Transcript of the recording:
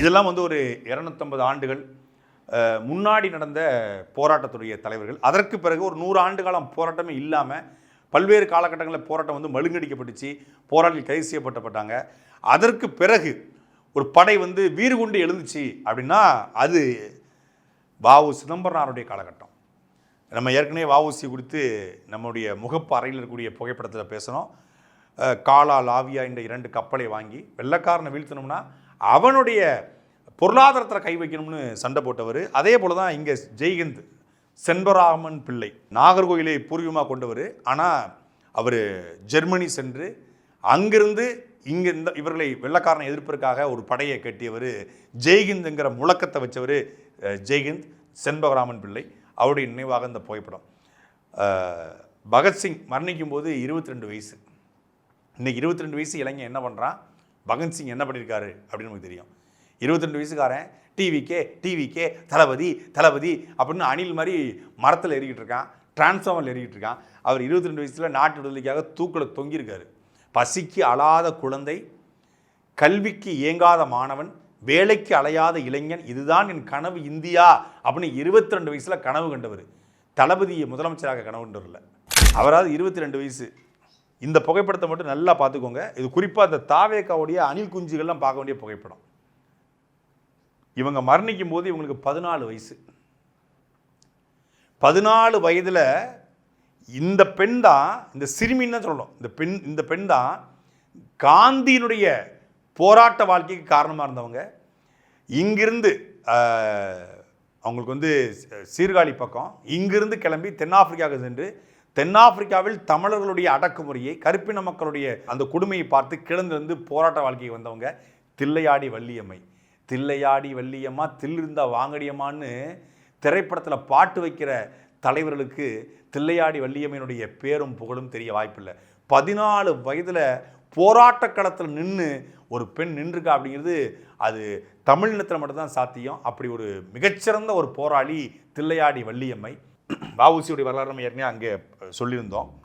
இதெல்லாம் வந்து ஒரு இரநூத்தம்பது ஆண்டுகள் முன்னாடி நடந்த போராட்டத்துடைய தலைவர்கள். அதற்கு பிறகு ஒரு நூறு ஆண்டு காலம் போராட்டமே இல்லாமல் பல்வேறு காலகட்டங்களில் போராட்டம் வந்து மழுங்கடிக்கப்பட்டுச்சு. போராளிகள் கைது செய்யப்பட்டப்பட்டாங்க. அதற்கு பிறகு ஒரு படை வந்து வீறு கொண்டு எழுந்துச்சு அப்படின்னா அது வாவு சிதம்பரனாருடைய காலகட்டம். நம்ம ஏற்கனவே வாவுசி குறித்து நம்முடைய முகப்பு அறையில் இருக்கக்கூடிய புகைப்படத்தில் பேசணும் காலா லாவியா என்ற இரண்டு கப்பலை வாங்கி வெள்ளக்காரனை வீழ்த்தணும்னா அவனுடைய பொருளாதாரத்தில் கை வைக்கணும்னு சண்டை போட்டவர் அதே போல தான் இங்கே ஜெய்ஹிந்த் செண்பராமன் பிள்ளை நாகர்கோயிலை பூர்வீகமாக கொண்டவர். ஆனால் அவர் ஜெர்மனி சென்று அங்கிருந்து இங்கே இந்த இவர்களை வெள்ளக்காரனை எதிர்ப்பதற்காக ஒரு படையை கட்டியவர் ஜெய்ஹிந்துங்கிற முழக்கத்தை வச்சவர் ஜெய்ஹிந்த் செண்பகராமன் பிள்ளை. அவருடைய நினைவாக இந்த புகைப்படம். பகத்சிங் மரணிக்கும் போது இருபத்தி ரெண்டு வயசு. இன்றைக்கி இருபத்தி ரெண்டு வயசு இளைஞன் என்ன பண்ணுறான் பகத்சிங் என்ன பண்ணியிருக்காரு அப்படின்னு நமக்கு தெரியும். இருபத்திரெண்டு வயசுக்காரன் டிவிக்கே டிவிக்கே தளபதி தளபதி அப்படின்னு அணில் மாதிரி மரத்தில் ஏறிக்கிட்டு இருக்கான் டிரான்ஸ்ஃபார்மரில் ஏறிக்கிட்டு இருக்கான். அவர் இருபத்தி ரெண்டு வயசில் நாட்டு விடுதலைக்காக தூக்கில் தொங்கியிருக்காரு. பசிக்கு அழாத குழந்தை கல்விக்கு ஏங்காத மாணவன் வேலைக்கு அலையாத இளைஞன் இதுதான் என் கனவு இந்தியா அப்படின்னு இருபத்தி ரெண்டு வயசில் கனவு கண்டவர். தளபதியை முதலமைச்சராக கனவு கண்டவர் இல்லை அவராவது இருபத்தி ரெண்டு வயசு. இந்த புகைப்படத்தை மட்டும் நல்லா பார்த்துக்கோங்க. இது குறிப்பாக இந்த தாவேக்காவுடைய அணில் குஞ்சுகள்லாம் பார்க்க வேண்டிய புகைப்படம். இவங்க மரணிக்கும் போது இவங்களுக்கு பதினாலு வயசு. பதினாலு வயதில் இந்த பெண் தான் இந்த சிறுமின்னு தான் சொல்லணும். இந்த பெண் இந்த பெண் தான் காந்தியினுடைய போராட்ட வாழ்க்கைக்கு காரணமாக இருந்தவங்க. இங்கிருந்து அவங்களுக்கு வந்து சீர்காழி பக்கம். இங்கிருந்து கிளம்பி தென்னாப்பிரிக்காவுக்கு சென்று தென்னாப்பிரிக்காவில் தமிழர்களுடைய அடக்குமுறையை கருப்பின மக்களுடைய அந்த கொடுமையை பார்த்து கிளந்திருந்து போராட்ட வாழ்க்கைக்கு வந்தவங்க தில்லையாடி வள்ளியம்மை. தில்லையாடி வள்ளியம்மா தில்லிருந்தா வாங்கடியம்மான்னு திரைப்படத்தில் பாட்டு வைக்கிற தலைவர்களுக்கு தில்லையாடி வள்ளியம்மையினுடைய பேரும் புகழும் தெரிய வாய்ப்பில்லை. பதினாலு வயதில் போராட்ட களத்தில் நின்று ஒரு பெண் நின்றுக்கா அப்படிங்கிறது அது தமிழினத்தில் மட்டும்தான் சாத்தியம். அப்படி ஒரு மிகச்சிறந்த ஒரு போராளி தில்லையாடி வள்ளியம்மை. வாவுசியுடைய வரலாறு நம்ம ஏற்கனவே அங்கே சொல்லியிருந்தோம்